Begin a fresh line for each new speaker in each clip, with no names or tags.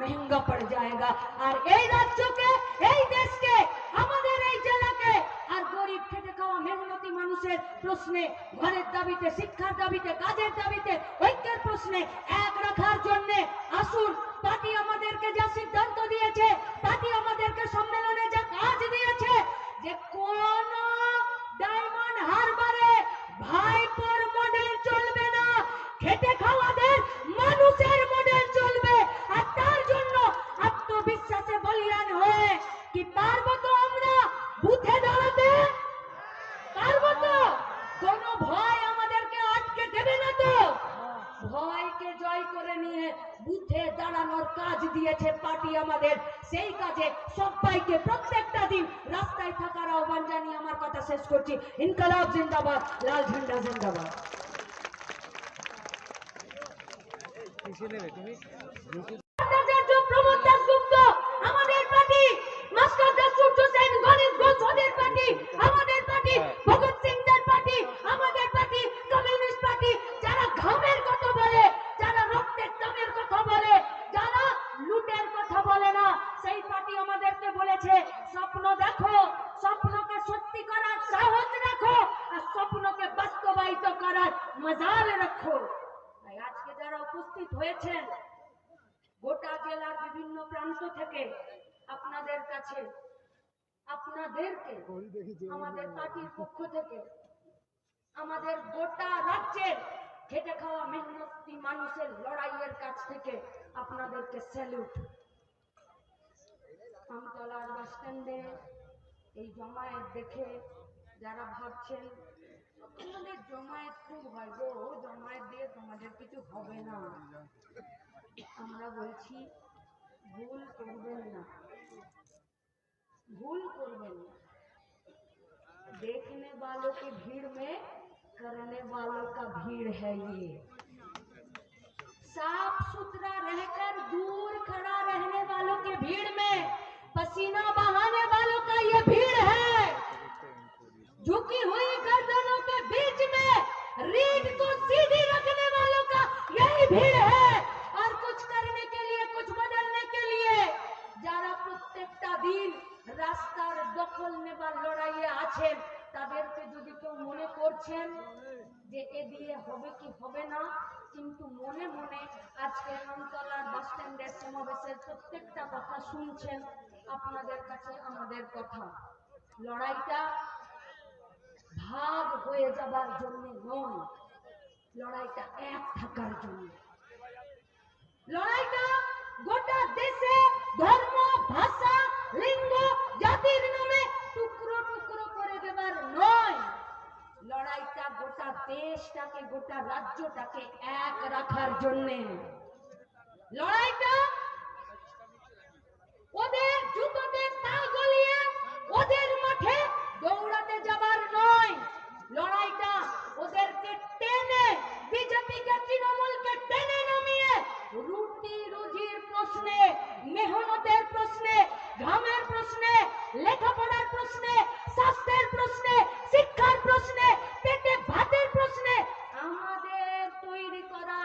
महंगा पड़ जाएगा আর এই রাজ্যকে এই দেশকে আমাদের এই জেলাকে আর গরিব খেটে খাওয়া মেহনতি মানুষের প্রশ্নে ঘরের দাবিতে শিক্ষার দাবিতে কাজের দাবিতে ঐক্যের প্রশ্নে এক রাখার জন্য আসুন পার্টি আমাদেরকে যা সিদ্ধান্ত দিয়েছে পার্টি আমাদেরকে সম্মেলনে যা কাজ দিয়েছে যে কোন ভয়কে জয় করে নিয়ে বুদ্ধে দাঁড়ানোর কাজ দিয়েছে পার্টি আমাদের। সেই কাজে সবাইকে প্রত্যেকটা দিন রাস্তায় থাকার আহ্বান জানিয়ে আমার কথা শেষ করছি। ইনকালাব জিন্দাবাদ লাল ঝান্ডা জিন্দাবাদ। ভট্টাচার্য, প্রমোদ দাশগুপ্ত, আমাদের পার্টি মাস্টার দাসুর হোসেন গণেশ ঘোষ ওদের পার্টি আমাদের পার্টি ভগৎ সিংদের পার্টি আমাদের পার্টি কমিউনিস্ট পার্টি যারা ঘামের কথা বলে যারা রক্তের দামের কথা বলে যারা লুটের কথা বলে না সেই পার্টি আমাদেরকে বলেছে স্বপ্ন দেখো, স্বপ্নকে সত্যি করার সাহস রাখো, আর স্বপ্নকে বাস্তবায়িত করার মজাল রাখো। তাই আজকে যারা উপস্থিত হয়েছেন, গোটা জেলার বিভিন্ন প্রান্ত থেকে আপনাদের কাছে, আপনাদেরকে, আমাদের পার্টির পক্ষ থেকে, আমাদের গোটা রাজ্যের খেটে খাওয়া মেহনতি মানুষের লড়াইয়ের কাছ থেকে আপনাদেরকে স্যালুট कमतलार बसस्टैंडे जमायत देखे जरा भावन जमायत खूब है गो जमायत दिए तुम्हारे किा भूल करना भूल करबें देखने वालों की भीड़ में करने वालों का भीड़ है ये साफ़ सुथरा रहकर दूर खड़ा रहने वालों की भीड़ में করছেন যে এ দিয়ে হবে কি হবে না, কিন্তু মনে মনে আজকে আমতলার বাস স্ট্যান্ডের সমাবেশের প্রত্যেকটা কথা শুনছেন আপনাদের কাছে আমাদের কথা। লড়াইটা ভাগ হয়ে যাবার জন্য নয়, লড়াইটা এক থাকার জন্য লড়াইটা গোটা দেশে ধর্ম ভাষা লিঙ্গ জাতির নামে টুকরো টুকরো করে দেবার নয় লড়াইটা গোটা দেশটাকে গোটা রাজ্যটাকে এক রাখার জন্যে লড়াইটা ওদের জুতোতে পা গলিয়ে ওদের মাঠে দৌড়াতে যাবার নয় লড়াইটা ওদেরকে টেনে বিজেপিকে তৃণমূলকে টেনে নামিয়ে রুটি রুজির প্রশ্নে মেহনতের প্রশ্নে ঘামের প্রশ্নে লেখাপড়ার প্রশ্নে স্বাস্থ্যের প্রশ্নে শিক্ষার প্রশ্নে পেটে ভাতের প্রশ্নে আমাদের তৈরি করা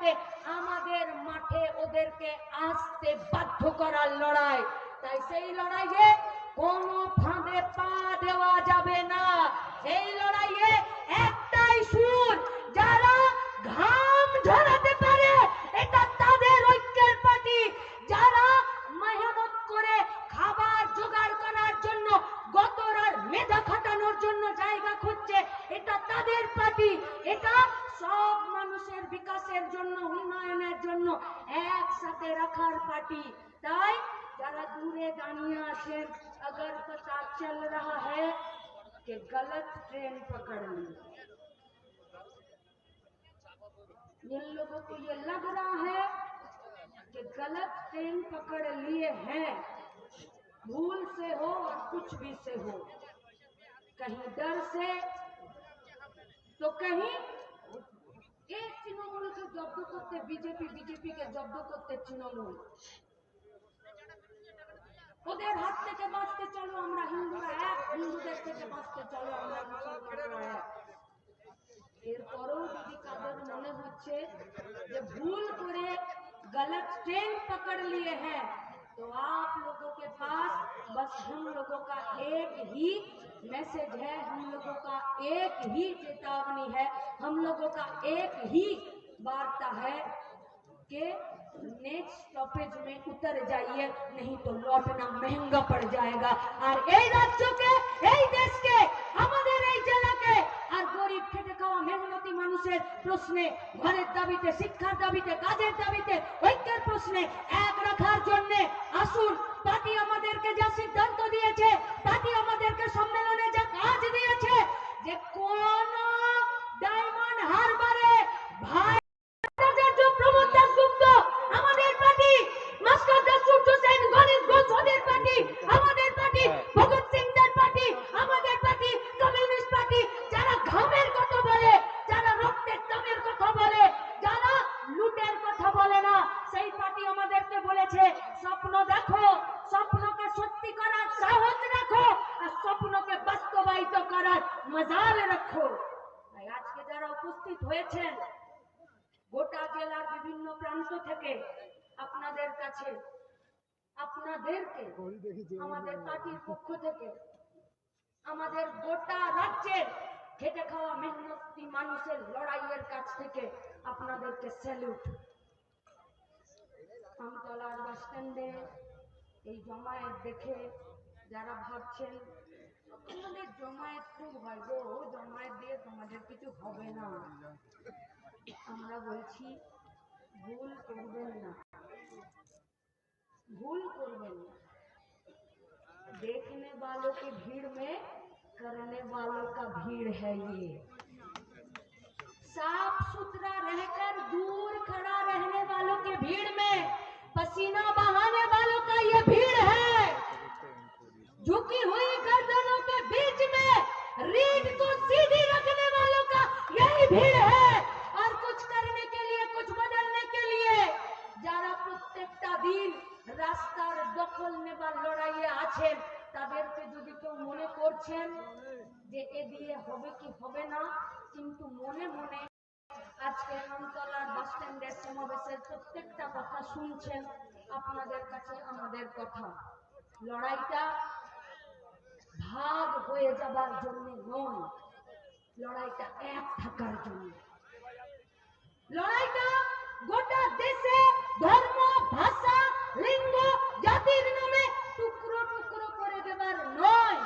এজেন্ডাতে আমাদের মাঠে ওদেরকে আসতে বাধ্য করার লড়াই। তাই সেই লড়াইয়ে কোনো ফাঁদে পা দেওয়া যাবে না। সেই লড়াইয়ে একটাই সুর রাখার পার্টি তাই যারা দূরে দাঁড়িয়ে আছেন अगर पता चल रहा है कि गलत ट्रेन पकड़ ली जिन लोगों को ये लग रहा है कि गलत ट्रेन पकड़ लिए हैं भूल से हो और कुछ भी से हो कहीं डर से तो कहीं কে তৃণমূলকে জব্দ করতে, বিজেপি, বিজেপিকে জব্দ করতে তৃণমূল। ওদের হাত থেকে বাঁচতে চলো আমরা, হিন্দুরা এক, হিন্দুদের থেকে বাঁচতে চলো আমরা এরপরেও যদি কাদের মনে হচ্ছে যে ভুল করে গলত ট্রেন পকড় লিয়ে হ্যাঁ तो आप लोगों के पास बस हम लोगों का एक ही मैसेज है हम लोगों का एक ही चेतावनी है हम लोगों का एक ही वार्ता है कि नेक्स्ट स्टॉपेज में उतर जाइए नहीं तो लौटना महंगा पड़ जाएगा আর এই রাজ্যকে এই দেশকে আমাদের এই জেলাকে মেহনতি মানুষের প্রশ্নে, ঘরের দাবিতে, শিক্ষার দাবিতে, কাজের দাবিতে, ঐক্যের প্রশ্নে এক রাখার জন্যে আসুন। পার্টি আমাদেরকে যা সিদ্ধান্ত দিয়েছে পার্টি আমাদেরকে সম্মেলনে যা কাজ দিয়েছে যে কোন ডায়মন্ড হারবারে ভাই আচার্য প্রমোদ দাসগুপ্ত আমাদের পার্টি মাস্টার দাস সূর্য সেন গণেশ ঘোষ ওদের পার্টি আমাদের পার্টি ভগৎ সিংদের পার্টি আমাদের পার্টি কমিউনিস্ট পার্টি যারা ঘামের কথা বলে যারা রক্তের দামের কথা বলে যারা লুটের কথা বলে না সেই পার্টি আমাদেরকে বলেছে স্বপ্ন দেখো স্বপ্নকে সত্যি করার সাহস রাখো আর স্বপ্নকে বাস্তবায়িত করার মজাল রাখো তাই আজকে যারা উপস্থিত হয়েছেন গোটা জেলার বিভিন্ন প্রান্ত থেকে আপনাদের কাছে আপনাদেরকে আমাদের পার্টির পক্ষ থেকে আমাদের গোটা রাজ্যের খেটে খাওয়া মেহনতি মানুষের লড়াইয়ের কাছ থেকে আপনাদেরকে স্যালুট আমতলার বাস স্ট্যান্ডে এই জমায়েত দেখে যারা ভাবছেন আমাদের জমায়েত খুব হয় গো জমায়েত দিয়ে তোমাদের কিছু হবে না। আমরা বলছি भूल করবেন ना। देखने वालों की भीड़ में, करने वालों का भीड़ है ये। साफ़ सुथरा रहकर दूर खड़ा रहने वालों की भीड़ में, पसीना बहाने वालों का ये भीड़ আছেন তাদেরকে যদি কেউ মনে করছেন যে এ দিয়ে হবে কি হবে না, কিন্তু মনে মনে আজকে আমতলার বাস স্ট্যান্ডের সমাবেশের প্রত্যেকটা কথা শুনছেন, আপনাদের কাছে আমাদের কথা। লড়াইটা ভাগ হয়ে যাবার জন্য নয়, লড়াইটা এক থাকার জন্য। লড়াইটা গোটা দেশে, ধর্ম, ভাষা, লিঙ্গ, জাতির নামে করে নয়।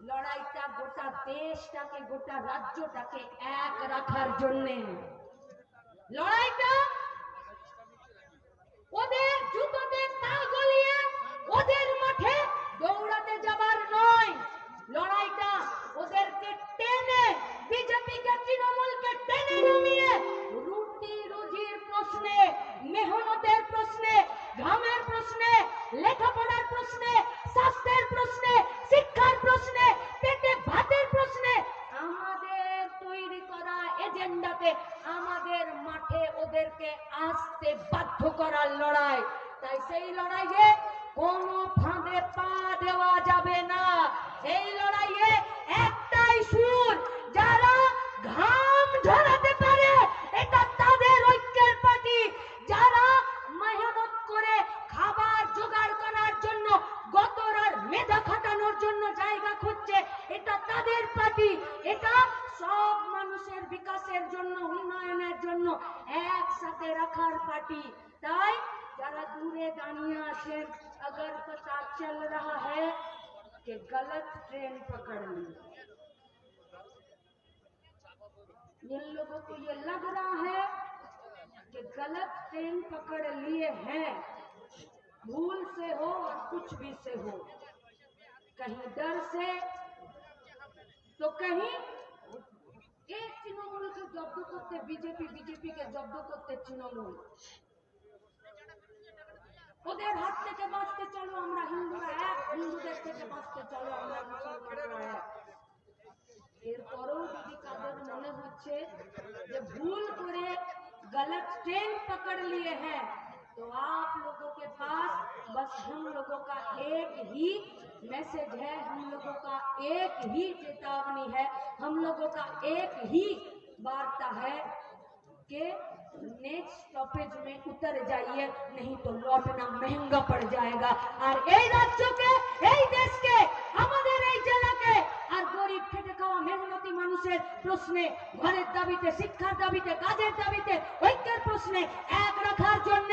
লড়াইটা গোটা দেশটাকে গোটা রাজ্যটাকে এক রাখার জন্যে। লড়াইটা সেই লড়াইয়ে কোনো ফাঁদে পা দেওয়া যাবে না। এই লড়াইয়ে একটাই সুর, যারা ঘাম ঝরাতে পারে, এটা তাদের ঐক্যের পার্টি। যারা মেহনত করে খাবার জোগাড় করার জন্য গতরার মেধা খাটানোর জন্য জায়গা খুঁজছে, এটা তাদের পার্টি। এটা সব মানুষের বিকাশের জন্য, উন্নয়নের জন্য একসাথে রাখার পার্টি। पूरे दानिया से अगर पता चल रहा है कि गलत ट्रेन पकड़ ली। इन लोगों को ये लग रहा है कि गलत ट्रेन पकड़ लिए हैं। भूल से हो और कुछ भी से हो। कहीं डर से तो कहीं एक तृणमूल के जब्द करते बीजेपी बीजेपी के जब्द करते तृणमूल ওদের হাত থেকে বাঁচতে চলো আমরা হিন্দুরা এক হিন্দুদের থেকে বাঁচতে চলো আমরা মুসলমানরা এক এরপরেও যদি কাদের মনে হচ্ছে যে ভুল করে गलत ट्रेन पकड़ लिए हैं तो आप लोगों के पास बस हम लोगों का एक ही मैसेज है हम लोगों का एक ही चेतावनी है हम लोगों का एक ही वार्ता है कि नेक्स्ट स्टॉपेज में उतर जाइए नहीं तो लौटना महंगा पड़ जाएगा আর এই রাজ্যকে এই দেশকে আমাদের এই জেলাকে আর গরিব খেটে খাওয়া মেহনতি মানুষের প্রশ্নে ঘরের দাবিতে শিক্ষার দাবিতে কাজের দাবিতে ঐক্যের প্রশ্নে এক রাখার জন্য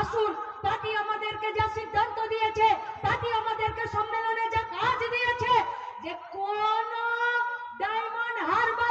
আসুন পার্টি আমাদেরকে যা সিদ্ধান্ত দিয়েছে পার্টি আমাদেরকে সম্মেলনে যা কাজ দিয়েছে যে কোন ডায়মন্ড হারবার